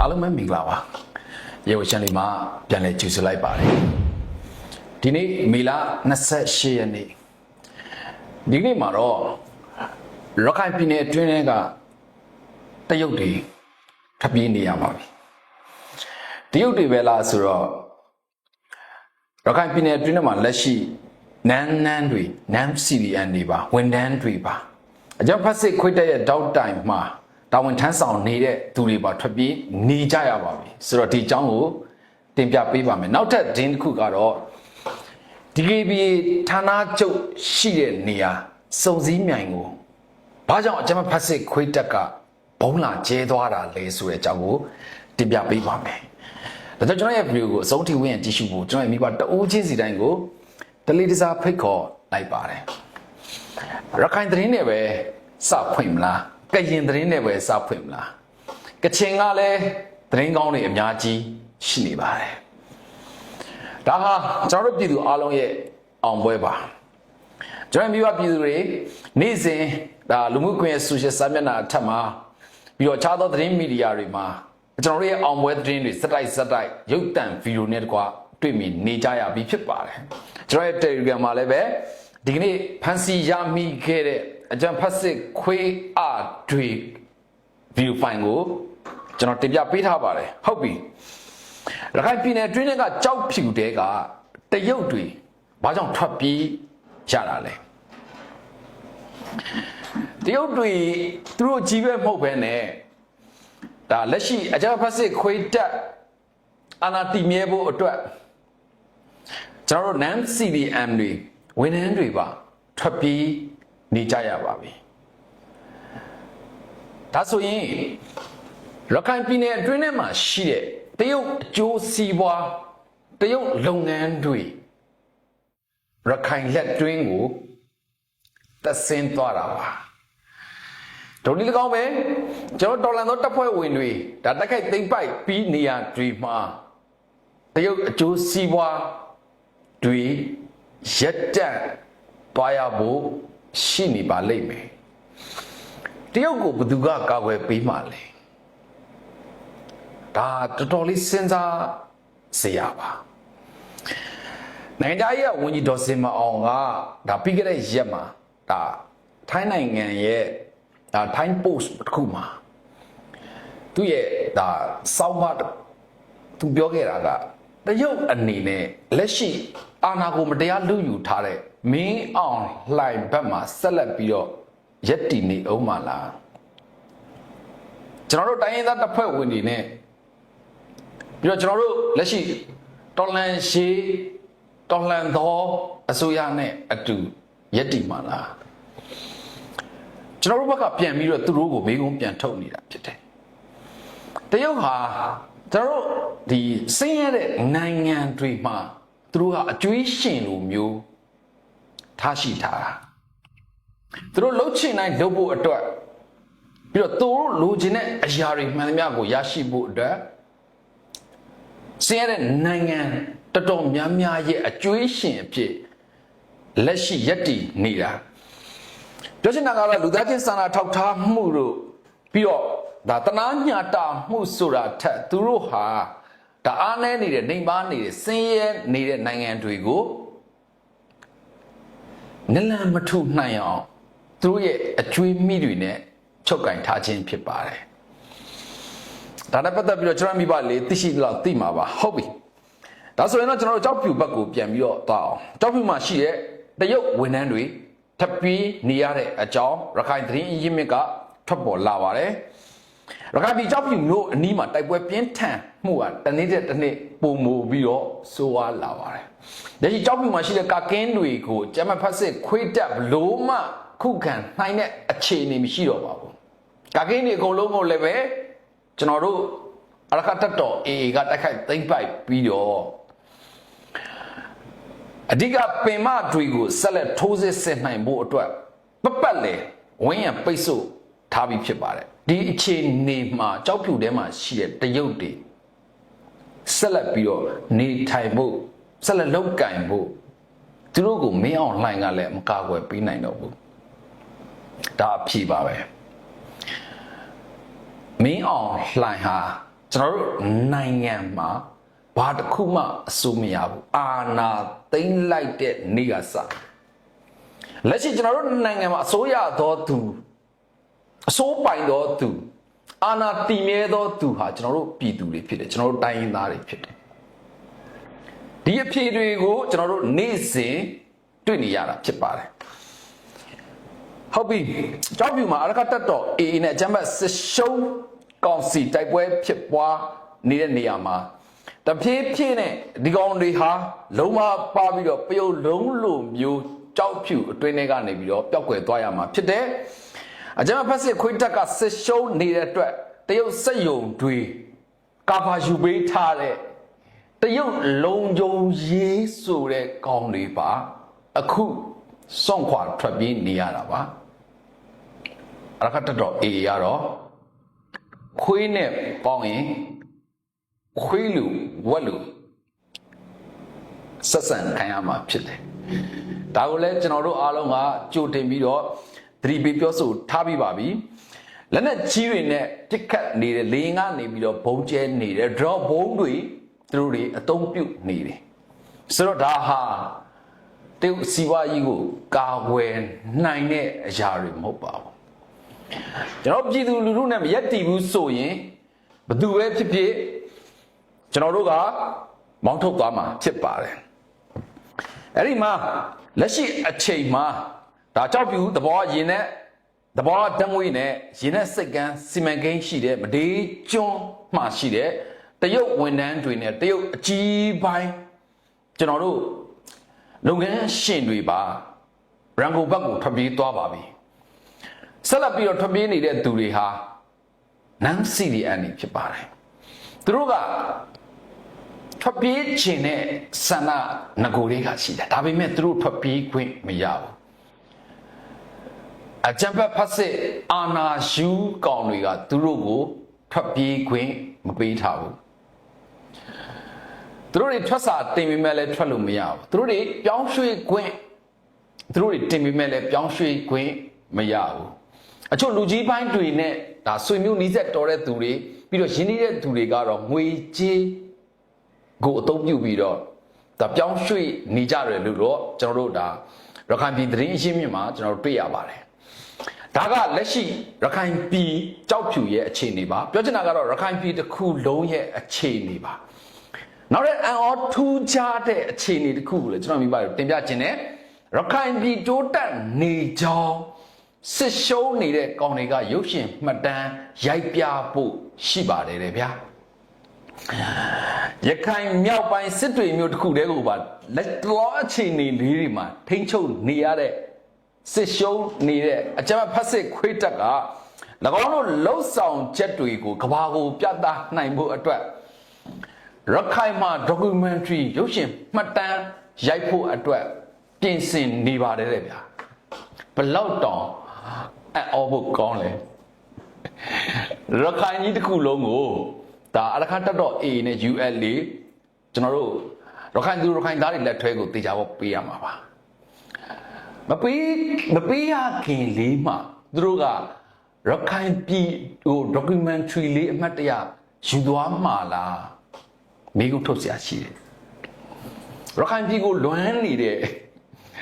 အားလုံးပဲမင်္ဂလာပါရေဝချန်လေးမှာပြန်လည်ကြိုဆိုလိုက်ပါတယ်ဒီနေ့မေလ28ရက်နေ့ဒီနေ့မှာတော့ရခိုင်ပြည်နယ်အတွင်းထဲကတရုတ်တွေထပ်ပြေးနေရပါပြီတရုတ်တွေပဲလားဆိုတော့ရခိုင်ပြည်နယ်အတွင်းထဲမှာလက်ရှိနန်းနန်းတွေနန်း CDN တွေပါဝန်တန်းတွေပါအကြောင်းဖတ်စစ်ခွေးတဲ့ရဲ့တောက်တိုင်မှာ တာဝန်ထမ်းဆောင်နေတဲ့သူတွေပါထွက်ပြေးနေကြရပါပြီဆိုတော့ဒီအကြောင်းကိုတင်ပြပေးပါမယ်နောက်ထပ်ဒင်းတစ်ခုကတော့ DKBA ဌာနချုပ်ရှိတဲ့နေရာစုံစည်းမြိုင်ကိုဘာကြောင့်အကြမ်းဖက်စစ်ခွေးတက်ကဘုံလာကျဲသွားတာလဲဆိုတဲ့အကြောင်းကိုတင်ပြပေးပါမယ်။ဒါကြောင့်ကျွန်တော်ရဲ့ဗီဒီယိုကိုအဆုံးထိဝင်ကြည့်ရှုဖို့ကျွန်တော်ရဲ့မိဘတအိုးချင်းစီတိုင်းကိုတလီတစားဖိတ်ခေါ်လိုက်ပါတယ်။ရခိုင်သတင်းတွေပဲစဖွင့်မလား။ ကရင်သတင်းတွေပဲစဖွင့်မလား။ကချင်ကလည်းသတင်းကောင်းတွေအများကြီးရှိနေပါတယ်။ဒါဟာကျွန်တော်တို့ပြည်သူအားလုံးရဲ့အောင်ပွဲပါကျွန်တော်မိဘပြည်သူတွေနေ့စဉ်ဒါလူမှုကွန်ရက်ဆိုရှယ်စာမျက်နှာအထက်မှာပြီးတော့ခြားသောသတင်းမီဒီယာတွေမှာကျွန်တော်တို့ရဲ့အောင်ပွဲသတင်းတွေစက်တိုက်စက်တိုက်ရုပ်သံဗီဒီယိုနဲ့တကွတွေ့မြင်နေကြရပြီဖြစ်ပါတယ်ကျွန်တော်ရဲ့ Telegram မှာလည်းပဲဒီကနေ့ဖန်စီရမိခဲ့တဲ့ အကြံဖတ်စစ်ခွေးအားတွေ view file ကိုကျွန်တော်တင်ပြပေးထားပါတယ်ဟုတ်ပြီရခိုင်ပြည်နယ်အတွင်းကကြောက်ဖြူတဲကတရုတ်တွေဘာကြောင့်ထွက်ပြေးရတာလဲတရုတ်တွေသူတို့ကြီးပဲမဟုတ်ပဲနဲ့ဒါလက်ရှိအကြမ်းဖက်စစ်ခွေးတက်အာနာတီမြဲဖို့အတွက်ကျွန်တော်တို့ NAM CDM တွေဝန်ထမ်းတွေပါထွက်ပြေး နေကြရပါပြီဒါဆိုရင်ရခိုင်ပြည်နယ်အတွင်းထဲမှာရှိတဲ့တရုတ်အကျိုးစီးပွားတရုတ်လုပ်ငန်းတွေရခိုင်လက်တွင်းကိုသက်ဆင်းသွားတာပါဒုတိယကောင်းပဲကျွန်တော်တော်လန်သောတပ်ဖွဲ့ဝင်တွေဒါတက်ခိုက်သိမ့်ပိုက်ပြီးနေရတွေမှာတရုတ်အကျိုးစီးပွားတွေရက်တက်သွားရဖို့ ရှိနေပါလိမ့်မယ်တရုတ်ကိုဘယ်သူကကာကွယ်ပေးမှလဲဒါတော်တော်လေးစဉ်းစားစရာပါနိုင်ငံသားရဲ့ဝန်ကြီးဒေါ်စင်မအောင်ကဒါပြီးခဲ့တဲ့ရက်မှာဒါထိုင်းနိုင်ငံရဲ့ဒါထိုင်း post တစ်ခုမှာသူ့ရဲ့ဒါစောင်းမသူပြောခဲ့တာကတရုတ်အနေနဲ့လက်ရှိအာဏာကိုမတရားလူယူထားတဲ့ မင်းအောင်လှိုင်ဘက်မှာဆက်လက်ပြီးတော့ရက်တည်နေအောင်မလားကျွန်တော်တို့တိုင်းရင်းသားတပ်ဖွဲ့ဝင်တွေနဲ့ပြီးတော့ကျွန်တော်တို့လက်ရှိတော်လန်ရှေတော်လန်သောအစိုးရနဲ့အတူယက်တီမှာလားကျွန်တော်တို့ဘက်ကပြန်ပြီးတော့သူတို့ကိုမေးခွန်းပြန်ထုတ်နေတာဖြစ်တယ်တရုတ်ဟာကျွန်တော်တို့ဒီဆင်းရဲတဲ့နိုင်ငံတွေမှာသူတို့ကအကျွေးရှင်လိုမျိုး ထားရှိထားတာသူတို့လှုပ်ချင်တိုင်းလှုပ်ဖို့အတွက်ပြီးတော့သူတို့လိုချင်တဲ့အရာတွေမှန်သမျှကိုရရှိဖို့အတွက်ဆင်းရဲတဲ့နိုင်ငံတော်တော်များများရဲ့အကျွေးရှင်အဖြစ်လက်ရှိယက်တည်နေတာပြောချင်တာကတော့လူသားချင်းစာနာထောက်ထားမှုတို့ပြီးတော့ဒါတနာညတာမှုဆိုတာထက်သူတို့ဟာဒါအားနည်းနေတဲ့နှိမ်ပါနေတဲ့ဆင်းရဲနေတဲ့နိုင်ငံတွေကို နလန်မထုနိုင်အောင်သူတို့ရဲ့အကျွေးမိတွေနဲ့ချုပ်ကင်ထားခြင်းဖြစ်ပါတယ်ဒါနဲ့ပတ်သက်ပြီးတော့ကျွန်တော်မိဘလေးသိရှိလောက်သိမှာပါဟုတ်ပြီဒါဆိုရင်တော့ကျွန်တော်တို့ကြောက်ဖြူဘက်ကိုပြန်ပြီးတော့သွားအောင်ကြောက်ဖြူမှာရှိတဲ့တရုတ်ဝန်ထမ်းတွေထပ်ပြီးနေရတဲ့အကြောင်းရခိုင်သတင်းအရင်းမြစ်ကထွက်ပေါ်လာပါတယ်ရခိုင်ပြည်ကြောက်ဖြူမျိုးအနီးမှာတိုက်ပွဲပြင်းထန်မှုကတနေ့တဲ့တစ်နေ့ပုံမူပြီးတော့ဆိုးဝါးလာပါတယ် ဒါရှိကြောက်ဖြူမှာရှိတဲ့ကာကင်းတွေကိုကျမဖတ်စစ်ခွေးတက်ဘလို့မှခုခံနိုင်တဲ့အခြေအနေမရှိတော့ပါဘူးကာကင်းတွေအကုန်လုံးကိုလည်းပဲကျွန်တော်တို့အရခတ်တော် AA ကတိုက်ခိုက်သိမ့်ပိုက်ပြီးတော့အဓိကပင်မတွေကိုဆက်လက်ထိုးစစ်ဆင်နိုင်ဖို့အတွက်ပပတ်လေဝင်းရံပိတ်ဆို့ထားပြီးဖြစ်ပါတယ်ဒီအခြေအနေမှာကြောက်ဖြူထဲမှာရှိတဲ့တရုတ်တွေဆက်လက်ပြီးတော့နေထိုင်ဖို့ ဆက်လက်လုပ်ကင်ဖို့သူတို့ကိုမင်းအောင်လှိုင်ကလည်းမကာကွယ်ပေးနိုင်တော့ဘူးဒါအဖြေပါပဲမင်းအောင်လှိုင်ဟာကျွန်တော်တို့နိုင်ငံမှာဘာတစ်ခုမှအစိုးမရဘူးအာဏာသိမ်းလိုက်တဲ့နေ့ကစလက်ရှိကျွန်တော်တို့နိုင်ငံမှာအစိုးရတော်သူအစိုးပိုင်တော်သူအာဏာတည်မြဲတော်သူဟာကျွန်တော်တို့ပြည်သူတွေဖြစ်တယ်ကျွန်တော်တို့တိုင်းရင်းသားတွေဖြစ်တယ် ဒီအဖြေတွေကိုကျွန်တော်တို့နေ့စဉ်တွေ့နေရတာဖြစ်ပါတယ်ဟုတ်ပြီကြောက်ပြူမှာအရကတက်တော်အေအေနဲ့အကြမ်းဖက်စစ်ရှုံးကောင်စီတိုက်ပွဲဖြစ်ပွားနေတဲ့နေရာမှာတဖြည်းဖြည်းနဲ့ဒီကောင်တွေဟာလုံးဝပါပြီးတော့ပယုတ်လုံးလိုမျိုးကြောက်ဖြူအတွင်းထဲကနေပြီးတော့ပျောက်ကွယ်သွားရမှာဖြစ်တယ်အကြမ်းဖက်စစ်ခွေးတက်ကစစ်ရှုံးနေတဲ့အတွက်တရုတ်စက်ယုံတွေကာဖာယူပေးထားတဲ့တ ရုတ်လုံယုံရေးဆိုတဲ့ကောင်တွေပါအခုစွန့်ခွာထွက်ပြေးနေရတာပါအရကတတော်အေရတော့ခွေးနဲ့ပေါင်းရင်ခွေးလူဝက်လူဆက်ဆံခံရမှာဖြစ်တယ်ဒါကိုလည်းကျွန်တော်တို့အားလုံးကကြိုတင်ပြီးတော့သတိပေးပြောဆိုထားပြီးပါပြီလက်နဲ့ကြီးတွေနဲ့တစ်ခတ်နေတဲ့လေငါနေပြီးတော့ဘုံကျဲနေတဲ့ drop ဘုံတွေ သူတို့တွေအသုံးပြုနေတယ်ဆိုတော့ဒါဟာတရုတ်စီးပွားရေးကိုကာကွယ်နိုင်တဲ့အရာတွေမဟုတ်ပါဘူးကျွန်တော်ပြည်သူလူထုနဲ့မရက်တည်ဘူးဆိုရင်ဘသူပဲဖြစ်ဖြစ်ကျွန်တော်တို့ကမောင်းထုတ်သွားမှာဖြစ်ပါတယ်အဲ့ဒီမှာလက်ရှိအချိန်မှာဒါကြောက်ပြူသဘောရင်နဲ့သဘောတံငွေနဲ့ရင်နဲ့စိတ်ကန်းစီမံကိန်းရှိတဲ့မဒေးကျွန်းမှရှိတဲ့ တရုတ်ဝန်ထမ်းတွေနဲ့တရုတ်အကြီးပိုင်းကျွန်တော်တို့လုပ်ငန်းရှင်တွေပါရန်ကုန်ဘက်ကိုထွက်ပြေးသွားပါပြီဆက်လက်ပြီးတော့ထွက်ပြေးနေတဲ့သူတွေဟာနန်းစီဒီအန်နေဖြစ်ပါတယ်သူတို့ကထွက်ပြေးခြင်းနဲ့ဆန္ဒငကိုတွေကရှိတယ်ဒါပေမဲ့သူတို့ထွက်ပြေးခွင့်မရဘူးအကြံဖက်ဖတ်စစ်အာနာယူကောင်တွေကသူတို့ကိုထွက်ပြေးခွင့်မပေးထားဘူး သူတို့တွေထွက်စာတင်ပေမဲ့လည်းထွက်လို့မရဘူးသူတို့တွေပြောင်းရွှေ့ခွင့်သူတို့တွေတင်ပေမဲ့လည်းပြောင်းရွှေ့ခွင့်မရဘူးအချို့လူကြီးပိုင်းတွေနဲ့ဒါဆွေမျိုးနီးစက်တော်တဲ့သူတွေပြီးတော့ရင်းနှီးတဲ့သူတွေကတော့ငွေကြေးကိုအသုံးပြုပြီးတော့ဒါပြောင်းရွှေ့နေကြတယ်လို့တော့ကျွန်တော်တို့ဒါရခိုင်ပြည်သတင်းအရှင်းမြင့်မှာကျွန်တော်တို့တွေ့ရပါတယ်ဒါကလက်ရှိရခိုင်ပြည်ကြောက်ဖြူရဲ့အခြေအနေပါပြောချင်တာကတော့ရခိုင်ပြည်တစ်ခုလုံးရဲ့အခြေအနေပါ နောက်တဲ့အန်အောထူးခြားတဲ့အခြေအနေတစ်ခုကိုလည်းကျွန်တော်မိဘတို့တင်ပြခြင်းနဲ့ရခိုင်ပြည်တိုးတက်နေကြောင်းစစ်ရှုံးနေတဲ့ကောင်တွေကရုပ်ရှင်မှတ်တမ်းရိုက်ပြဖို့ရှိပါတယ်တဲ့ဗျာရခိုင်မြောက်ပိုင်းစစ်တွေမျိုးတစ်ခုတည်းကိုပါလက်တော်အခြေအနေလေးတွေမှာထိမ့်ချုပ်နေရတဲ့စစ်ရှုံးနေတဲ့အကြမ်းဖက်စစ်ခွေးတက်က၎င်းတို့လှုပ်ဆောင်ချက်တွေကိုကဘာကိုပြသနိုင်ဖို့အတွက် ရခိုင်မှာ documentary ရုပ်ရှင်မှတ်တမ်းရိုက်ဖို့အတွက်ပြင်ဆင်နေပါတယ်တဲ့ဗျာဘလောက်တောင်အော်ဖို့ကောင်းလဲရခိုင်ကြီးတစ်ခုလုံးကိုဒါအရခတ်တော့ A နဲ့ UL လေးကျွန်တော်တို့ရခိုင်သူရခိုင်သားတွေလက်ထွဲကိုတေချာဖို့ပေးရမှာပါမပေးမပေးရခင်လေးမှသူတို့ကရခိုင်ပြည်ဟို documentary လေးအမှတ်တရယူသွားမှာလား မိကုထုတ်เสียရှိတယ်ရခိုင်ပြည်ကိုလွမ်းနေတဲ့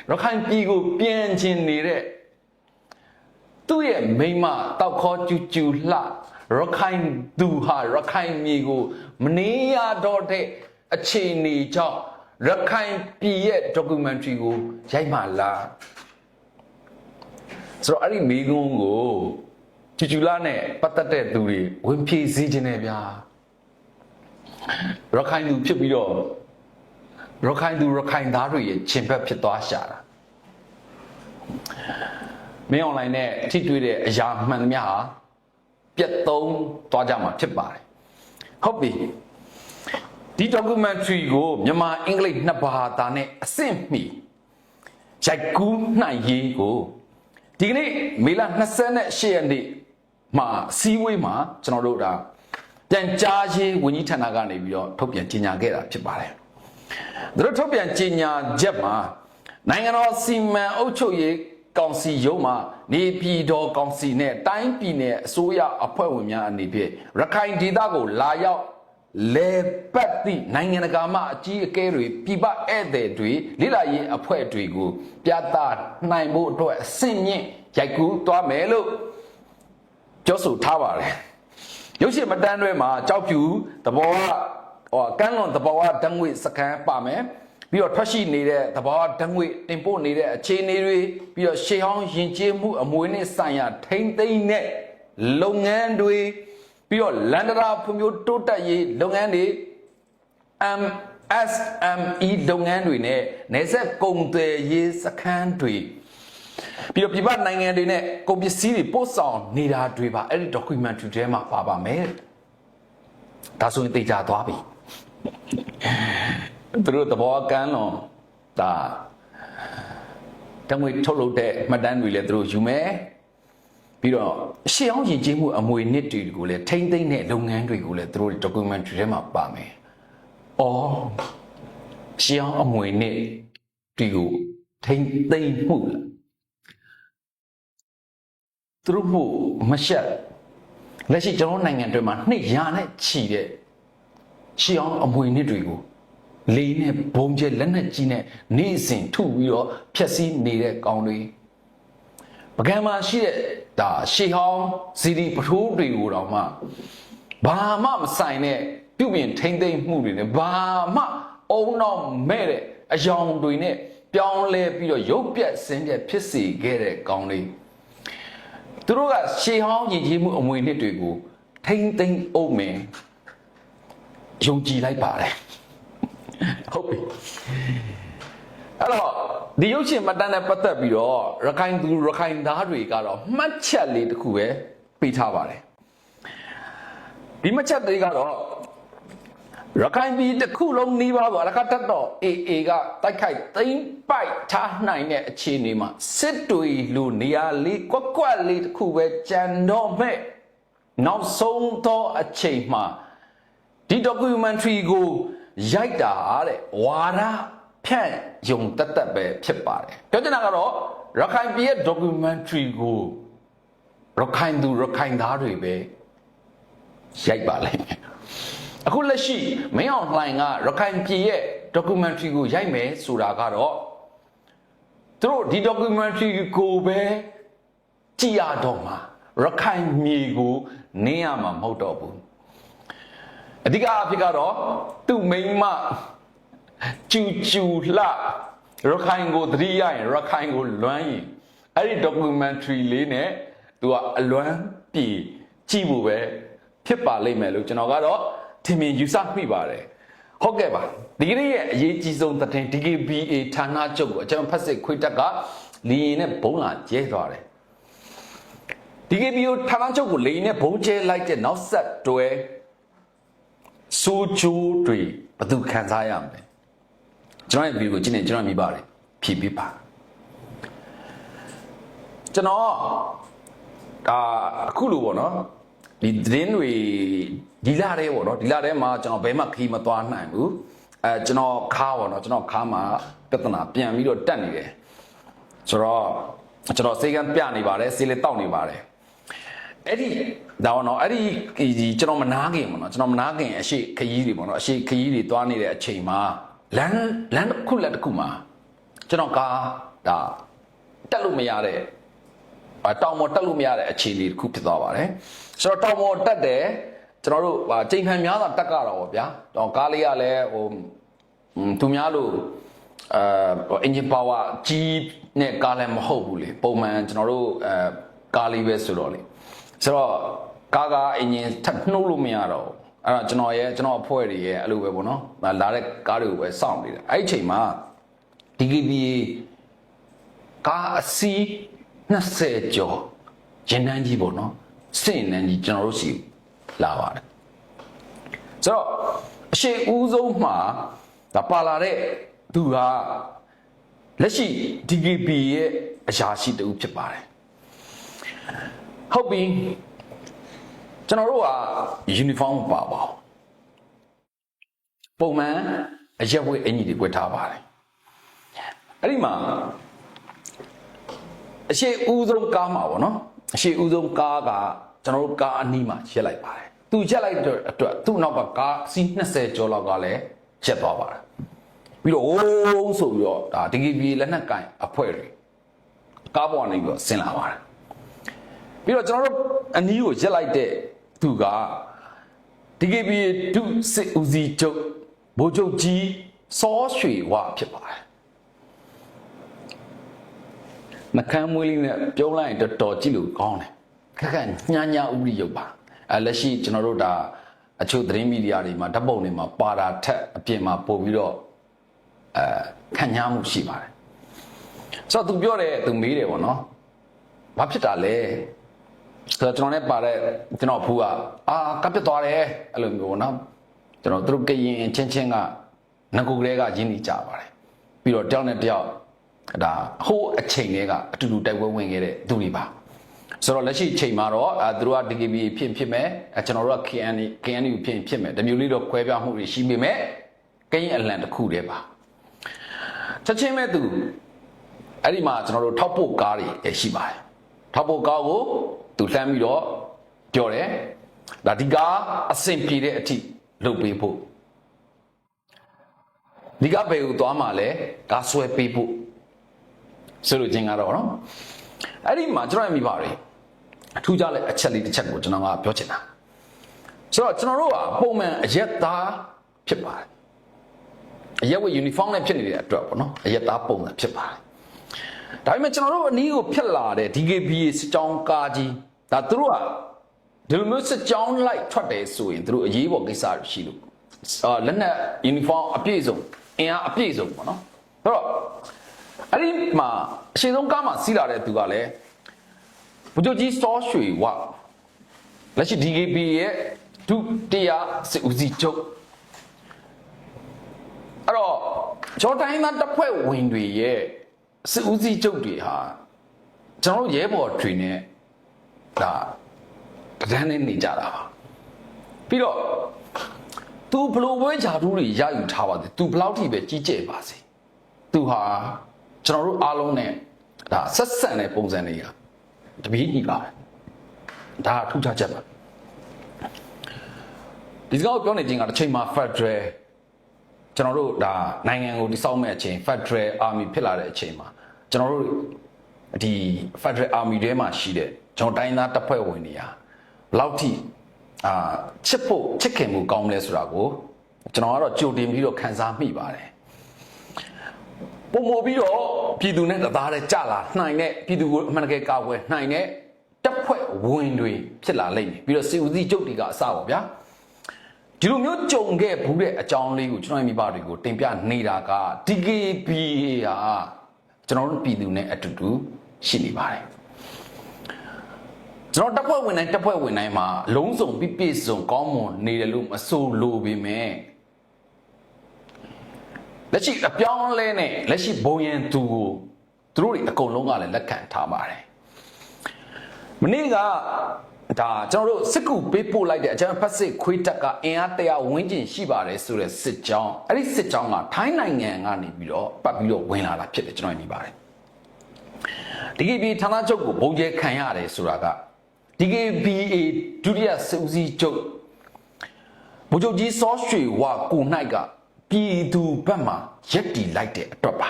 ရခိုင်ပြည်ကိုပြန်ကျင်နေတဲ့သူ့ရဲ့မိမတောက်ခေါ်ကျူကျူလှရခိုင်သူဟာရခိုင်မြေကိုမနေရတော့တဲ့အခြေအနေကြောင့်ရခိုင်ပြည်ရဲ့ documentary ကိုရိုက်မှလားဆိုတော့အဲ့ဒီမိကုန်းကိုကျူကျူလှနဲ့ပတ်သက်တဲ့သူတွေဝင်ဖြည့်စည်းခြင်းနဲ့ဗျာ ရခိုင်သူဖြစ်ပြီးတော့ရခိုင်သူရခိုင်သားတွေရဲ့ချင်းဘက်ဖြစ်သွားရှာတာမင်းအွန်လိုင်းနဲ့ထိတွေ့တဲ့အရာမှန်သမျှဟာပြတ်သုံးသွားကြမှာဖြစ်ပါတယ်ဟုတ်ပြီဒီ documentary ကိုမြန်မာအင်္ဂလိပ်နှစ်ဘာသာနဲ့အဆင့်မီရိုက်ကူးနိုင်ရေးကိုဒီကနေ့မေလ28ရက်နေ့မှာစီးဝေးမှာကျွန်တော်တို့ဒါ ပြန်ကြားရေးဝန်ကြီးဌာနကနေပြီးတော့ထုတ်ပြန်ကြေညာခဲ့တာဖြစ်ပါတယ်။သူတို့ထုတ်ပြန်ကြေညာချက်မှာနိုင်ငံတော်စီမံအုပ်ချုပ်ရေးကောင်စီရုံးမှာနေပြည်တော်ကောင်စီနဲ့တိုင်းပြည်နယ်အစိုးရအဖွဲ့ဝင်များအနေဖြင့်ရခိုင်ဒေသကိုလာရောက်လေပတ်သည့်နိုင်ငံတကာမှအကြီးအကဲတွေပြည်ပဧည့်သည်တွေလိလာရေးအဖွဲ့တွေကိုပြသနိုင်ဖို့အတွက်အဆင့်မြင့်ရိုက်ကူးသွားမယ်လို့ပြောဆိုထားပါတယ် ရုပ်ရှင်မတန်းတွေမှာကြောက်ဖြူသဘောကဟောကန်းလွန်သဘောကဓာတ်ငွေစကန်ပါမယ်ပြီးတော့ထွက်ရှိနေတဲ့သဘောဓာတ်ငွေတင်ပို့နေတဲ့အခြေအနေတွေပြီးတော့ရှေးဟောင်းယဉ်ကျေးမှုအမွေနဲ့ဆိုင်ရာထိမ့်သိမ့်တဲ့လုပ်ငန်းတွေပြီးတော့လန်ဒရာဖွံ့ဖြိုးတိုးတက်ရေးလုပ်ငန်းတွေ MSME လုပ်ငန်းတွေနဲ့နေဆက်ကုန်သွယ်ရေးစခန်းတွေ ပြီးတော့ပြည်ပနိုင်ငံတွေနဲ့ကုန်ပစ္စည်းတွေပို့ဆောင်နေတာတွေပါအဲ့ဒီ documentary ထဲမှာပါပါမယ်ဒါဆိုရင်သိကြသွားပြီသူတို့သဘောကန်းလွန်ဒါတငွေထုတ်လုပ်တဲ့မှတ်တမ်းတွေလည်းသူတို့ယူမယ်ပြီးတော့ရှေ့အောင်ယဉ်ကျေးမှုအမွေနှစ်တွေကိုလည်းထိမ့်သိမ့်တဲ့လုပ်ငန်းတွေကိုလည်းသူတို့ documentary ထဲမှာပါမယ်။အော်ရှေ့အောင်အမွေနှစ်တွေကိုထိမ့်သိမ့်မှုလား သူတို့မှုမရှက်လက်ရှိကျွန်တော်တို့နိုင်ငံတွေမှာနှစ်ရာနဲ့ချီတဲ့ရှေ့အောင်အမွေနှစ်တွေကိုလေးနဲ့ဘုံကျဲလက်နဲ့ကြီးနဲ့နေ့စဉ်ထုပြီးတော့ဖျက်ဆီးနေတဲ့ကောင်တွေပကံမှာရှိတဲ့ဒါရှေးဟောင်းစီဒီပထိုးတွေကိုတော့မှဘာမှမဆိုင်တဲ့ပြုပြင်ထိမ့်သိမ့်မှုတွေနဲ့ဘာမှအုံတော့မဲ့တဲ့အယောင်တွေနဲ့ပြောင်းလဲပြီးတော့ရုပ်ပြက်ဆင်းပြက်ဖြစ်စေခဲ့တဲ့ကောင်တွေ သူတို့ကရှေးဟောင်းယဉ်ကျေးမှုအမွေနှစ်တွေကိုထိမ့်သိမ့်အုပ်မယ်ယုံကြည်လိုက်ပါတယ်ဟုတ်ပြီအဲ့တော့ဒီရုပ်ရှင်မှတ်တမ်းနဲ့ပတ်သက်ပြီးတော့ရခိုင်သူရခိုင်သားတွေကတော့မှတ်ချက်လေးတစ်ခုပဲပေးထားပါတယ်ဒီမှတ်ချက်တွေကတော့ ရခိုင်ပြည်တစ်ခုလုံးနှီးပါးကိုအလကတ်တော့ AA ကတိုက်ခိုက်သိမ်းပိုက်ထားနိုင်တဲ့အခြေအနေမှာစစ်တွေလူနေရာလေးကွက်ကွက်လေးတစ်ခုပဲကြံတော့မဲ့နောက်ဆုံးသောအချိန်မှာဒီ documentary ကိုရိုက်တာတဲ့ဝါဒဖြန့်ယုံတက်တက်ပဲဖြစ်ပါတယ်ပြောချင်တာကတော့ရခိုင်ပြည်ရဲ့ documentary ကိုရခိုင်သူရခိုင်သားတွေပဲရိုက်ပါလိမ့်မယ် အခုလက်ရှိမင်းအောင်လှိုင်ကရခိုင်ပြည်ရဲ့ documentary ကိုရိုက်မယ်ဆိုတာကတော့သူတို့ဒီ documentary ကိုပဲကြည်ရတော့မှာရခိုင်မြေကိုနင်းရမှာမဟုတ်တော့ဘူးအဓိကအဖြစ်ကတော့သူ့မိန်းမကျူကျူလှရခိုင်ကိုသတိရရင်ရခိုင်ကိုလွမ်းရင်အဲ့ဒီ documentary လေးနဲ့သူကအလွမ်းပြေကြည့်ဖို့ပဲဖြစ်ပါလိမ့်မယ်လို့ကျွန်တော်ကတော့ ထင်မြင်ယူဆမိပါတယ်ဟုတ်ကဲ့ပါဒီကနေ့ရဲ့အရေးကြီးဆုံးသတင်း DKBA ဌာနချုပ်ကိုအကျွန်တော်ဖတ်စစ်ခွေတက်ကလီရင်နဲ့ဘုံလာကျဲသွားတယ် DKBA ဌာနချုပ်ကိုလီရင်နဲ့ဘုံကျဲလိုက်တဲ့နောက်ဆက်တွဲစိုးချိုးတွေဘယ်သူခံစားရမလဲကျွန်တော်ရဲ့ဗီဒီယိုကိုကြည့်နေကျွန်တော်မိပါတယ်ဖြည့်ပေးပါကျွန်တော်ဒါအခုလိုပေါ့နော် ဒီသတင်းတွေဒီလာတဲ့ပေါ့နော်ဒီလာတဲ့မှာကျွန်တော်ဘယ်မှခီးမသွားနိုင်ဘူးအဲကျွန်တော်ခါပေါ့နော်ကျွန်တော်ခါမှာပြဿနာပြန်ပြီးတော့တက်နေတယ်ဆိုတော့ကျွန်တော်စေကံပြနေပါတယ်စေးလေးတောက်နေပါတယ်အဲ့ဒီဒါပေါ့နော်အဲ့ဒီဒီကျွန်တော်မနာခင်ပေါ့နော်ကျွန်တော်မနာခင်အရှိခရီးတွေပေါ့နော်အရှိခရီးတွေသွားနေတဲ့အချိန်မှာလမ်းလမ်းတစ်ခုလက်တစ်ခုမှာကျွန်တော်ကားဒါတက်လို့မရတဲ့အာတောင်ပေါ်တက်လို့မရတဲ့အခြေအနေတစ်ခုဖြစ်သွားပါတယ် ဆိုတော့တောင်ပေါ်တက်တယ်ကျွန်တော်တို့ဟာချိန်ခံများစွာတက်ကြတော့ဗောဗျာတော့ကားလေးကလည်းဟိုသူများလို့အာ engine power ကြီးနဲ့ကားလည်းမဟုတ်ဘူးလေပုံမှန်ကျွန်တော်တို့အဲကားလေးပဲဆိုတော့လေဆိုတော့ကားကအင်ဂျင်ထပ်နှိုးလို့မရတော့အဲ့တော့ကျွန်တော်ရဲ့ကျွန်တော်အဖွဲ့တွေရဲ့အဲ့လိုပဲပေါ့နော်လာတဲ့ကားတွေကိုပဲစောင့်နေတယ်အဲ့ဒီအချိန်မှာ DKBA ကားအစီး20ကျော်ရင်နှန်းကြီးပေါ့နော် စင့်နှန်းကြီးကျွန်တော်တို့စီလာပါတယ်ဆိုတော့အရှိဦးဆုံးမှာဒါပါလာတဲ့သူကလက်ရှိ DKB ရဲ့အရာရှိတူဖြစ်ပါတယ်ဟုတ်ပြီကျွန်တော်တို့က uniform ပါပါဘူးပုံမှန်အရက်ဝတ်အင်ကြီးတွေဝတ်ထားပါတယ်အဲ့ဒီမှာအရှိဦးဆုံးကားမှာပေါ့နော် အရှိဦးဆုံးကားကကျွန်တော်တို့ကားအနီးမှာရက်လိုက်ပါတယ်သူရက်လိုက်တဲ့အတွက်သူ့နောက်ကကားစီး20ကျော်လောက်ကလည်းရက်သွားပါတယ်ပြီးတော့ဝုန်းဆိုပြီးတော့ဒါ DKB လက်နက်ကင်အဖွဲ့တွေကားပေါ်ကနေပြီးတော့ဆင်းလာပါတယ်ပြီးတော့ကျွန်တော်တို့အနီးကိုရက်လိုက်တဲ့သူက DKB ဒုစစ်ဦးစီးချုပ်ဗိုလ်ချုပ်ကြီးစောရွှေဝဖြစ်ပါတယ် နှကမ်းမွေးလေးနဲ့ပြုံးလိုက်ရင်တော်တော်ကြည့်လို့ကောင်းတယ်ခက်ခက်ညညာဥပရိယုတ်ပါအဲလက်ရှိကျွန်တော်တို့ဒါအချို့သတင်းမီဒီယာတွေမှာဓာတ်ပုံတွေမှာပါတာထက်အပြင်မှာပို့ပြီးတော့အဲခံညာမှုရှိပါတယ်ဆိုတော့သူပြောတယ်သူမေးတယ်ပေါ့နော်ဘာဖြစ်တာလဲဆိုတော့ကျွန်တော်နဲ့ပါတဲ့ကျွန်တော်ဖူးကအာကပ်ပြတ်သွားတယ်အဲ့လိုမျိုးပေါ့နော်ကျွန်တော်သူတို့ကရင်ချင်းချင်းကငကူကလေးကရင်းနေကြပါတယ်ပြီးတော့တယောက်နဲ့တယောက် ဒါဟိုးအချိန်တွေကအတူတူတိုက်ပွဲဝင်ခဲ့တဲ့သူတွေပါဆိုတော့လက်ရှိအချိန်မှာတော့အဲသူတို့က DKB ဖြစ်ဖြစ်မယ်အဲကျွန်တော်တို့က KNU KNU ဖြစ်ဖြစ်မယ်တမျိုးလေးတော့ခွဲပြားမှုတွေရှိပေမဲ့ကရင်အလံတစ်ခုတည်းပါချက်ချင်းမဲ့သူအဲ့ဒီမှာကျွန်တော်တို့ထောက်ပို့ကားတွေရှိပါတယ်ထောက်ပို့ကားကိုသူလှမ်းပြီးတော့ပြောတယ်ဒါဒီကားအဆင်ပြေတဲ့အထိလုပ်ပေးဖို့ဒီကားဘယ်ကိုသွားမှလဲကားဆွဲပေးဖို့ ဆိုလိုချင်ကတော့နော်အဲ့ဒီမှာကျွန်တော်မိပါတယ်အထူးကြတဲ့အချက်လေးတစ်ချက်ကိုကျွန်တော်ကပြောချင်တာဆိုတော့ကျွန်တော်တို့ကပုံမှန်အရက်သားဖြစ်ပါတယ်အရက်ဝတ် uniform နဲ့ဖြစ်နေတဲ့အတွက်ပေါ့နော်အရက်သားပုံစံဖြစ်ပါတယ်ဒါပေမဲ့ကျွန်တော်တို့အနည်းကိုဖြစ်လာတဲ့ DKBA စစ်ကြောင်းကားကြီးဒါသူတို့ကဒီလိုမျိုးစစ်ကြောင်းလိုက်ထွက်တယ်ဆိုရင်သူတို့အရေးပေါ်ကိစ္စတွေရှိလို့အာလက်နက် uniform အပြည့်စုံအင်အားအပြည့်စုံပေါ့နော်အဲ့တော့ အဲ့ဒီမှာအရှိဆုံးကားမှာစီးလာတဲ့သူကလည်းဘုချုပ်ကြီးစောရွှေဝလက်ရှိ DKB ရဲ့ဒုတိယစစ်ဦးစီးချုပ်အဲ့တော့ဂျော်တိုင်းသားတပ်ဖွဲ့ဝင်တွေရဲ့စစ်ဦးစီးချုပ်တွေဟာကျွန်တော်ရဲဘော်တွေနဲ့ဒါတဒန်းနဲ့နေကြတာပါပြီးတော့သူဘလို့ပွဲဂျာတူးတွေရယူထားပါသည်သူဘလောက်ထိပဲကြီးကျယ်ပါစေသူဟာ ကျွန်တော်တို့အားလုံးနဲ့ဒါဆက်ဆံတဲ့ပုံစံတွေကတပည့်ညီပါတယ်ဒါအထူးခြားချက်ပါဒီစကားကိုပြောနေခြင်းကတစ်ချိန်မှာ Federal ကျွန်တော်တို့ဒါနိုင်ငံကိုတိစောက်မဲ့အချိန် Federal Army ဖြစ်လာတဲ့အချိန်မှာကျွန်တော်တို့ဒီ Federal Army ထဲမှာရှိတဲ့ကျွန်တော်တိုင်းသားတပ်ဖွဲ့ဝင်တွေဟာဘယ်လောက်ထိအာချစ်ဖို့ချစ်ခင်မှုကောင်းလဲဆိုတာကိုကျွန်တော်ကတော့ကြိုတင်ပြီးတော့ခန်းစားမိပါတယ် ပုံမပြီးတော့ပြည်သူနဲ့တသားတည်းကြလာနိုင်တဲ့ပြည်သူကိုအမှန်တကယ်ကာကွယ်နိုင်တဲ့တပ်ဖွဲ့ဝင်တွေဖြစ်လာလိမ့်မယ်ပြီးတော့စီဦးစီးကျုပ်တွေကအစပါဗျာဒီလိုမျိုးကြုံခဲ့ဘူးတဲ့အကြောင်းလေးကိုကျွန်တော်မိဘတွေကိုတင်ပြနေတာက DKB ဟာကျွန်တော်တို့ပြည်သူနဲ့အတူတူရှိနေပါတယ်ကျွန်တော်တပ်ဖွဲ့ဝင်တိုင်းတပ်ဖွဲ့ဝင်တိုင်းမှာလုံးစုံပြည့်ပြည့်စုံကောင်းမွန်နေတယ်လို့မဆိုလိုပေမဲ့ လက်ရှိအပြောင်းလဲနဲ့လက်ရှိဘုံရန်သူကိုသူတို့တွေအကုန်လုံးကလည်းလက်ခံထားပါတယ်မနေ့ကဒါကျွန်တော်တို့စစ်ကူပေးပို့လိုက်တဲ့အကြမ်းဖက်စစ်ခွေးတက်ကအင်အားတရာဝန်းကျင်ရှိပါတယ်ဆိုတဲ့စစ်ကြောင်းအဲ့ဒီစစ်ကြောင်းကထိုင်းနိုင်ငံကနေပြီးတော့ပတ်ပြီးတော့ဝင်လာတာဖြစ်တယ်ကျွန်တော်မြင်ပါတယ် DKB ဌာနချုပ်ကိုဘုံကျဲခံရတယ်ဆိုတာက DKBA ဒုတိယစစ်ဦးစီးချုပ်ဗိုလ်ချုပ်ကြီးစောရွှေဝါကိုနိုင်က ပြည်သူဘက်မှာရက်တီလိုက်တဲ့အတွက်ပါ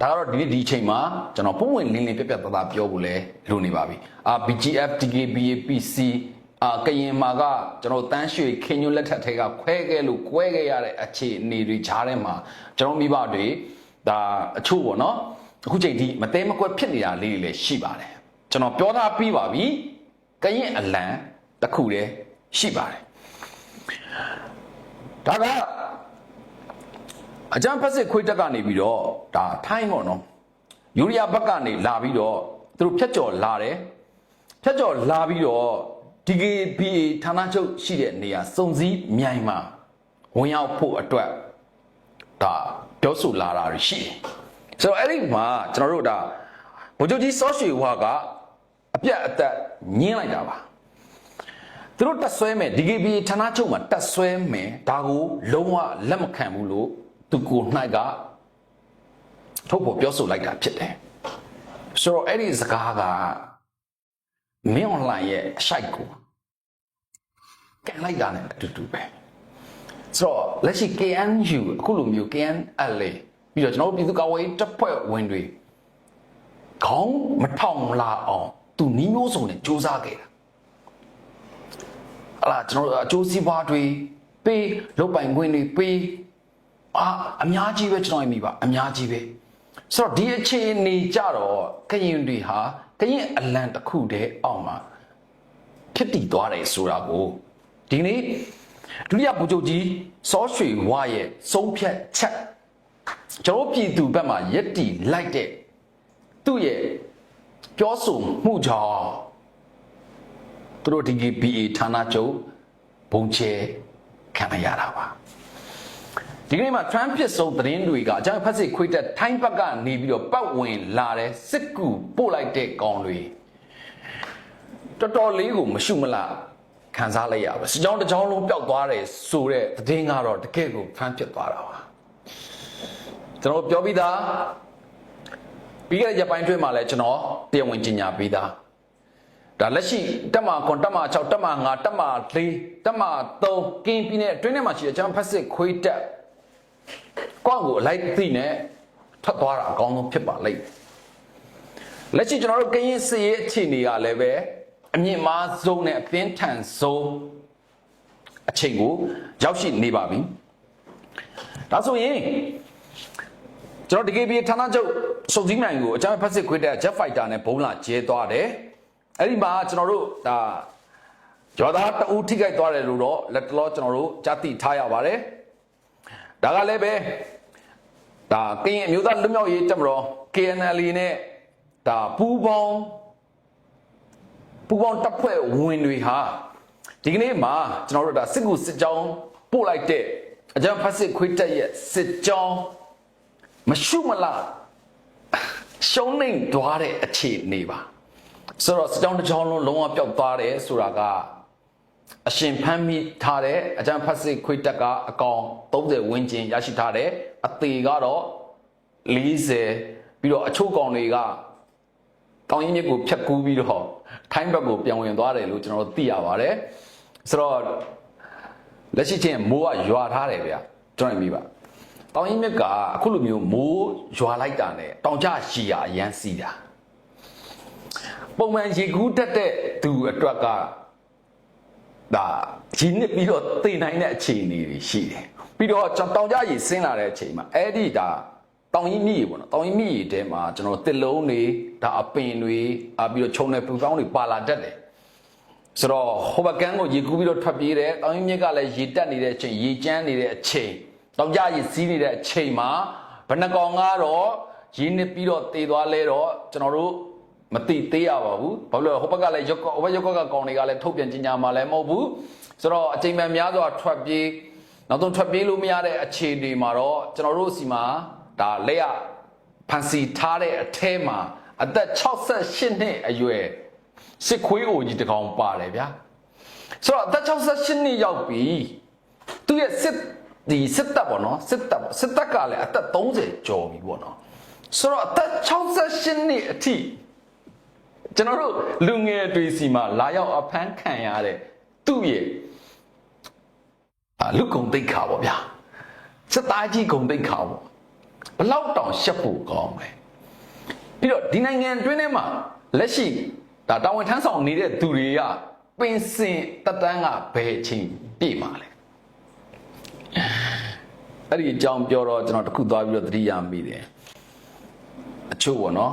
ဒါကတော့ဒီနေ့ဒီအချိန်မှာကျွန်တော်ပုံဝင်လင်းလင်းပြပြသားသားပြောဖို့လဲလိုနေပါပြီအာ BGF DKBA PC အာကရင်မာကကျွန်တော်တန်းရွှေခင်ညွတ်လက်ထက်ထဲကခွဲခဲ့လို့ကွဲခဲ့ရတဲ့အခြေအနေတွေခြားထဲမှာကျွန်တော်မိဘတွေဒါအချို့ပေါ့နော်အခုချိန်ထိမသေးမကွက်ဖြစ်နေတာလေးတွေလည်းရှိပါတယ်ကျွန်တော်ပြောထားပြီးပါပြီကရင်အလံတစ်ခုတည်းရှိပါတယ်ဒါက အကြံဖက်စစ်ခွေးတက်ကနေပြီးတော့ဒါထိုင်းပေါ့နော်ယူရီးယားဘက်ကနေလာပြီးတော့သူတို့ဖြတ်ကျော်လာတယ်ဖြတ်ကျော်လာပြီးတော့ DKBA ဌာနချုပ်ရှိတဲ့နေရာစုံစည်းမြိုင်မှာဝင်ရောက်ဖို့အတွက်ဒါပြောဆိုလာတာရှိတယ်ဆိုတော့အဲ့ဒီမှာကျွန်တော်တို့ဒါဗိုလ်ချုပ်ကြီးစောရွှေဝါကအပြတ်အသက်ညင်းလိုက်တာပါသူတို့တက်ဆွဲမယ် DKB ဌာနချုပ်မှာတက်ဆွဲမယ်ဒါကိုလုံးဝလက်မခံဘူးလို့ သူကို၌ကထုတ်ဖို့ပြောဆိုလိုက်တာဖြစ်တယ်ဆိုတော့အဲ့ဒီစကားကမင်းအွန်လိုင်းရဲ့အရှိုက်ကိုကန်လိုက်တာနဲ့အတူတူပဲဆိုတော့လက်ရှိ KNU အခုလိုမျိုး KNLA ပြီးတော့ကျွန်တော်တို့ပြည်သူ့ကာကွယ်ရေးတပ်ဖွဲ့ဝင်တွေခေါင်းမထောင်လာအောင်သူနီးမျိုးစုံနဲ့စူးစမ်းခဲ့တာအဲ့ဒါကျွန်တော်တို့အကျိုးစီးပွားတွေပေးလုတ်ပိုင်ခွင့်တွေပေး အာအများကြီးပဲကျွန်တော်မြင်ပါအများကြီးပဲဆိုတော့ဒီအခြေအနေကြတော့ကရင်တွေဟာကရင်အလံတစ်ခုတည်းအောက်မှာဖြစ်တည်သွားတယ်ဆိုတာကိုဒီနေ့ဒုတိယဗိုလ်ချုပ်ကြီးစောရွှေဝါရဲ့ဆုံးဖြတ်ချက်ကျွန်တော်ပြည်သူဘက်မှာယက်တီလိုက်တဲ့သူ့ရဲ့ပြောဆိုမှုကြောင့်သူတို့ဒီ BA ဌာနချုပ်ဘုံချဲခံရတာပါ ဒီကနေ့မှာ Trump ဖြစ်ဆုံးသတင်းတွေကအကြောင်းဖက်စစ်ခွေးတက်ထိုင်းဘက်ကနေပြီးတော့ပတ်ဝင်လာတဲ့စစ်ကူပို့လိုက်တဲ့ကောင်တွေတော်တော်လေးကိုမရှုမလားခံစားလိုက်ရပါစကြောင်းတစ်ကြောင်းလုံးပျောက်သွားတယ်ဆိုတဲ့သတင်းကတော့တကယ့်ကို Trump ဖြစ်သွားတာပါကျွန်တော်ပြောပြီးသားပြီးခဲ့တဲ့ရက်ပိုင်းတွင်းမှာလည်းကျွန်တော်တရားဝင်ကြေညာပြီးသားဒါလက်ရှိတက်မကွန်တက်မ6တက်မ5တက်မ4တက်မ3ကင်းပြီးနဲ့အတွင်းထဲမှာရှိတဲ့အချမ်းဖက်စစ်ခွေးတက် ကွန့်ကိုအလိုက်သိနဲ့ထွက်သွားတာအကောင်းဆုံးဖြစ်ပါလိမ့်မယ်လက်ရှိကျွန်တော်တို့ကရင်စစ်ရေးအခြေအနေကလည်းပဲအမြင့်မားဆုံးနဲ့အသင်းထန်ဆုံးအချိန်ကိုရောက်ရှိနေပါပြီဒါဆိုရင်ကျွန်တော်ဒီ KBA ဌာနချုပ်စုံစည်းမြိုင်ကိုအကြမ်းဖက်စစ်ခွေးတဲ့ Jet Fighter နဲ့ဘုံလာကျဲသွားတယ်အဲ့ဒီမှာကျွန်တော်တို့ဒါကျော်သားတအူးထိခိုက်သွားတယ်လို့တော့လက်တလောကျွန်တော်တို့ကြားသိထားရပါတယ် ဒါကလည်းပဲဒါကရင်အမျိုးသားလွတ်မြောက်ရေးတပ်မတော် KNL နဲ့ဒါပူးပေါင်းပူးပေါင်းတပ်ဖွဲ့ဝင်တွေဟာဒီကနေ့မှာကျွန်တော်တို့ဒါစစ်ကူစစ်ကြောင်းပို့လိုက်တဲ့အကြမ်းဖက်စစ်ခွေးတက်ရဲ့စစ်ကြောင်းမရှုမလားရှုံးနေသွားတဲ့အခြေအနေပါဆိုတော့စစ်ကြောင်းတစ်ကြောင်းလုံးလုံးဝပျောက်သွားတယ်ဆိုတာက အရှင်ဖမ်းမိထားတဲ့အကြမ်းဖက်စစ်ခွေးတက်ကအကောင်30ဝန်းကျင်ရရှိထားတယ်အသေးကတော့40ပြီးတော့အချို့ကောင်တွေကတောင်ရင်မြစ်ကိုဖြတ်ကူးပြီးတော့ထိုင်းဘက်ကိုပြန်ဝင်သွားတယ်လို့ကျွန်တော်တို့သိရပါတယ်ဆိုတော့လက်ရှိချင်းမိုးကရွာထားတယ်ဗျာကျွန်တော်မြင်ပါတောင်ရင်မြစ်ကအခုလိုမျိုးမိုးရွာလိုက်တာနဲ့တောင်ကျရှီရအရန်စီတာပုံမှန်ရေကူးတက်တဲ့သူအတွက်က ဒါရင်းနစ်ပြီးတော့သိနိုင်တဲ့အခြေအနေတွေရှိတယ်ပြီးတော့ကျွန်တော်တောင်ကျရေဆင်းလာတဲ့အချိန်မှာအဲ့ဒီဒါတောင်ကြီးမြည်ပေါ့နော်တောင်ကြီးမြည်တဲမှာကျွန်တော်တစ်လုံးတွေဒါအပင်တွေအာပြီးတော့ခြုံနေပူကောင်းတွေပါလာတတ်တယ်ဆိုတော့ဟိုဘကန်ကိုရေကူးပြီးတော့ထွက်ပြေးတယ်တောင်ကြီးမြစ်ကလည်းရေတက်နေတဲ့အချိန်ရေကျန်းနေတဲ့အချိန်တောင်ကြရေစီးနေတဲ့အချိန်မှာဘဏ္ဍကောင်ကတော့ရင်းနစ်ပြီးတော့တေသွားလဲတော့ကျွန်တော်တို့ မတိသေးရပါဘူးဘာလို့လဲဟိုဘက်ကလည်းရုပ်ဟိုဘက်ရုပ်ကကောင်တွေကလည်းထုတ်ပြန်ကြေညာမှာလည်းမဟုတ်ဘူးဆိုတော့အချိန်မှန်များစွာထွက်ပြေးနောက်ဆုံးထွက်ပြေးလို့မရတဲ့အခြေအနေမှာတော့ကျွန်တော်တို့စီမှာဒါလက်ရဖန်စီထားတဲ့အထဲမှာအသက်68နှစ်အရွယ်စစ်ခွေးအိုကြီးတစ်ကောင်ပါတယ်ဗျာဆိုတော့အသက်68နှစ်ရောက်ပြီသူရဲ့စစ်ဒီစစ်တပ်ပေါ့နော်စစ်တပ်စစ်တပ်ကလည်းအသက်30ကျော်ပြီပေါ့နော်ဆိုတော့အသက်68နှစ်အထိ ကျွန်တော်တို့လူငယ်တွေစီမှာလာရောက်အဖမ်းခံရတဲ့သူ့ရဲ့လူကုံတိတ်ခါပေါ့ဗျာစစ်သားကြီးကုံတိတ်ခါပေါ့ဘလောက်တောင်ရှက်ဖို့ကောင်းလဲပြီးတော့ဒီနိုင်ငံအတွင်းထဲမှာလက်ရှိဒါတာဝန်ထမ်းဆောင်နေတဲ့သူတွေကပင်စင်တက်တန်းကဘယ်အချိန်ပြည့်မှာလဲအဲ့ဒီအကြောင်းပြောတော့ကျွန်တော်တခုသွားပြီးတော့သတိရမိတယ်အချို့ပေါ့နော်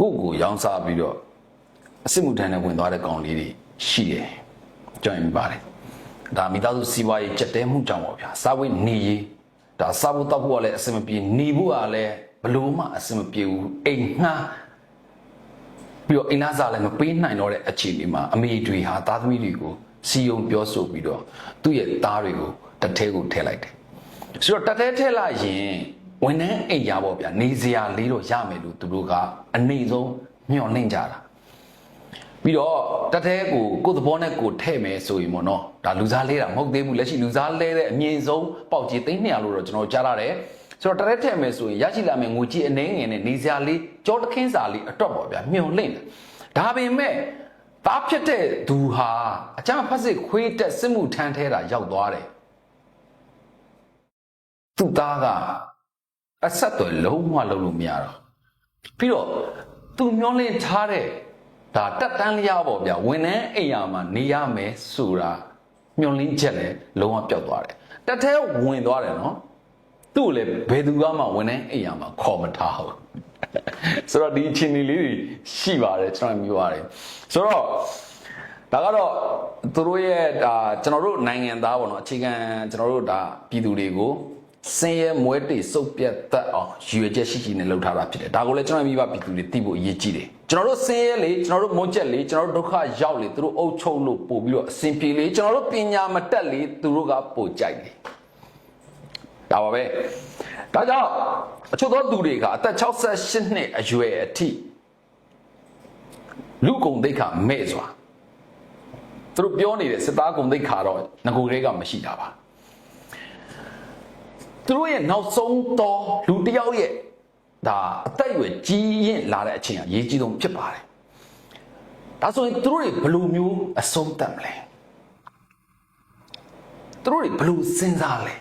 ကိုယ့်ကိုယ်ရောင်းစားပြီးတော့ အစစ်မှုထမ်းနဲ့ဝင်သွားတဲ့ကောင်လေးတွေရှိတယ်ကြောင်ရင်ပါတယ်ဒါမိသားစုစီးပွားရေးကြက်တဲမှုကြောင့်ပေါ့ဗျာစားဝတ်နေရေးဒါစားဖို့တောက်ဖို့ကလည်းအဆင်မပြေနေဖို့ကလည်းဘလို့မှအဆင်မပြေဘူးအိမ်ငှားပြီးတော့အိမ်သားစားလည်းမပေးနိုင်တော့တဲ့အခြေအနေမှာအမေတွေဟာသားသမီးတွေကိုစီယုံပြောဆိုပြီးတော့သူ့ရဲ့သားတွေကိုတထဲကိုထည့်လိုက်တယ်ဆိုတော့တထဲထည့်လိုက်ရင်ဝန်ထမ်းအိမ်ရပေါ့ဗျာနေစရာလေးတော့ရမယ်လို့သူတို့ကအနေဆုံးမျှော်လင့်ကြတာ ပြီးတော့တထဲကိုကိုယ်သဘောနဲ့ကိုယ်ထဲ့မယ်ဆိုရင်ပေါ့နော်ဒါလူစားလဲတာမဟုတ်သေးဘူးလက်ရှိလူစားလဲတဲ့အမြင့်ဆုံးပေါက်ကြီးသိန်း200လို့တော့ကျွန်တော်ကြားရတယ်စဆိုတော့တရက်ထည့်မယ်ဆိုရင်ရရှိလာမယ့်ငွေကြီးအနေငယ်နဲ့နေစရာလေးကြောတခင်းစာလေးအတွက်ပေါ့ဗျာမျောလင့်တယ်ဒါပေမဲ့တားဖြစ်တဲ့သူဟာအကြမ်းဖက်စစ်ခွေးတက်စစ်မှုထမ်းထဲတာရောက်သွားတယ်သူ့သားကအဆက်အသွယ်လုံးဝလုံးလို့မရတော့ပြီးတော့သူမျောလင့်ထားတဲ့ ဒါတက်တန်းလျားပေါ့ဗျာဝန်ထမ်းအိမ်ယာမှာနေရမယ်ဆိုတာမျောလင့်ချက်လည်းလုံးဝပျောက်သွားတယ်တက်ထဲဝင်သွားတယ်နော်သူ့ကိုလည်းဘယ်သူကမှဝန်ထမ်းအိမ်ယာမှာခေါ်မထားဘူးဆိုတော့ဒီအချင်းလေးတွေရှိပါတယ်ကျွန်တော်မျိုးပါတယ်ဆိုတော့ဒါကတော့သူတို့ရဲ့ဒါကျွန်တော်တို့နိုင်ငံသားပေါ့နော်အခြေခံကျွန်တော်တို့ဒါပြည်သူတွေကို စင်ရဲမွဲတေစုပ်ပြတ်သက်အောင်ရည်ရွယ်ချက်ရှိရှိနဲ့လှုပ်ထားတာဖြစ်တယ်ဒါကိုလည်းကျွန်တော်မိဘပြည်သူတွေသိဖို့အရေးကြီးတယ်ကျွန်တော်တို့စင်ရဲလေကျွန်တော်တို့မုန်းချက်လေကျွန်တော်တို့ဒုက္ခရောက်လေသူတို့အုပ်ချုပ်လို့ပို့ပြီးတော့အဆင်ပြေလေကျွန်တော်တို့ပညာမတက်လေသူတို့ကပို့ကြိုက်တယ်ဒါပါပဲဒါကြောင့်အချို့သောသူတွေကအသက်68နှစ်အရွယ်အထိလူကုန်သိက္ခာမဲ့စွာသူတို့ပြောနေတဲ့စစ်သားကုန်သိက္ခာတော့ငကိုတွေကမရှိတာပါ သူတို့ရဲ့နောက်ဆုံးသောလူတစ်ယောက်ရဲ့ဒါအသက်အရွယ်ကြီးရင်လာတဲ့အချိန်အရေးကြီးဆုံးဖြစ်ပါတယ်ဒါဆိုရင်သူတို့တွေဘယ်လိုမျိုးအဆုံးသတ်မလဲသူတို့တွေဘယ်လိုစဉ်းစားလဲ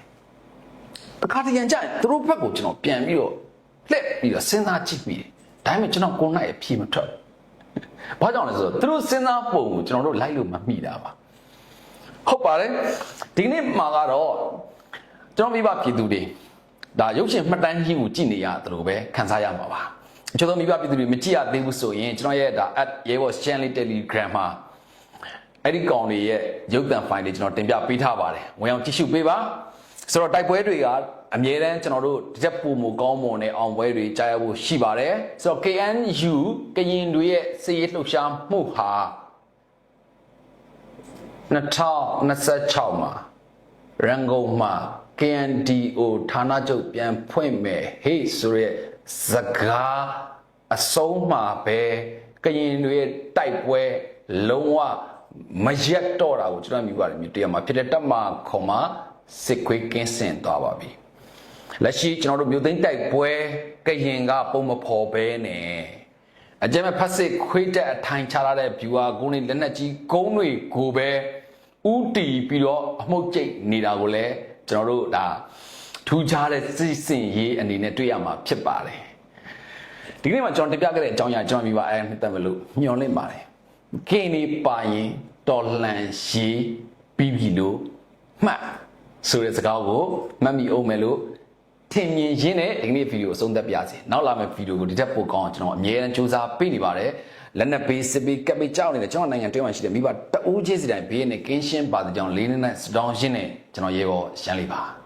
တခါတရံကြရင်သူတို့ဘက်ကိုကျွန်တော်ပြန်ပြီးတော့လှည့်ပြီးတော့စဉ်းစားကြည့်ပြီးတယ်ဒါပေမဲ့ကျွန်တော်ကိုယ်နိုင်အဖြေမထွက်ဘူးဘာကြောင့်လဲဆိုတော့သူတို့စဉ်းစားပုံကိုကျွန်တော်တို့လိုက်လို့မမိတာပါဟုတ်ပါတယ်ဒီနေ့မှာကတော့ ကျွန်တော်မိဘပြည်သူတွေဒါရုပ်ရှင်မှတ်တမ်းကြီးကိုကြည့်နေရတယ်လို့ပဲခန်းစားရမှာပါကျွန်တော်မိဘပြည်သူတွေမကြည့်ရသေးဘူးဆိုရင်ကျွန်တော်ရဲ့ဒါ at ရဲဘော် channel telegram မှာအဲ့ဒီကောင်တွေရဲ့ရုပ်သံဖိုင်တွေကျွန်တော်တင်ပြပေးထားပါတယ်ဝင်အောင်ကြည့်ရှုပေးပါဆိုတော့တိုက်ပွဲတွေကအမြဲတမ်းကျွန်တော်တို့တစ်ချက်ပုံမကောင်းမွန်တဲ့အောင်ပွဲတွေကြားရဖို့ရှိပါတယ်ဆိုတော့ KNU ကရင်တွေရဲ့စစ်ရေးလှုပ်ရှားမှုဟာ2026မှာရန်ကုန်မှာ KNDO ဌာနချုပ်ပြန်ဖွင့်မယ်ဟေ့ဆိုရဲစကားအဆုံးမှာပဲကရင်တွေရဲ့တိုက်ပွဲလုံးဝမရက်တော့တာကိုကျွန်တော်မြင်ပါတယ်မြင်တရားမှာဖြစ်တဲ့တက်မှာခေါ်မှာစစ်ခွေးကင်းစင်သွားပါပြီလက်ရှိကျွန်တော်တို့မြို့သိမ်းတိုက်ပွဲကရင်ကပုံမဖော်ဘဲနဲ့အကြမ်းမဲ့ဖက်စစ်ခွေးတက်အထိုင်ချလာတဲ့ viewer ကုန်းလေးလက်နက်ကြီးကုန်းတွေကိုပဲဥတီပြီးတော့အမှုတ်ကျိတ်နေတာကိုလည်း ကျွန်တော်တို့ဒါထူးခြားတဲ့စိတ်စင်ရေးအနေနဲ့တွေ့ရမှာဖြစ်ပါတယ်ဒီကနေ့မှာကျွန်တော်တင်ပြခဲ့တဲ့အကြောင်းအရာကျွန်တော်မိပါအဲနှစ်သက်မလို့ညှော်လင့်ပါတယ်ကင်းနေပါရင်တော်လှန်ရှိပြီးပြီလို့မှတ်ဆိုတဲ့စကားကိုမှတ်မိအောင်မယ်လို့ထင်မြင်ရင်းနဲ့ဒီကနေ့ဗီဒီယိုအဆုံးသတ်ပြစီနောက်လာမယ့်ဗီဒီယိုကိုဒီထက်ပိုကောင်းအောင်ကျွန်တော်အမြဲတမ်းစူးစမ်းပေးနေပါတယ် လက်နက်ပေးစစ်ပေးကပ်ပေးကြောက်နေတဲ့ကျွန်တော်နိုင်ငံတွင်းမှာရှိတဲ့မိဘတအူးချင်းစီတိုင်းဘေးနဲ့ကင်းရှင်းပါတဲ့ကြောင့်လေးနေနဲ့စတောင်းရှင်းနဲ့ကျွန်တော်ရေပေါ်ရှမ်းလေးပါ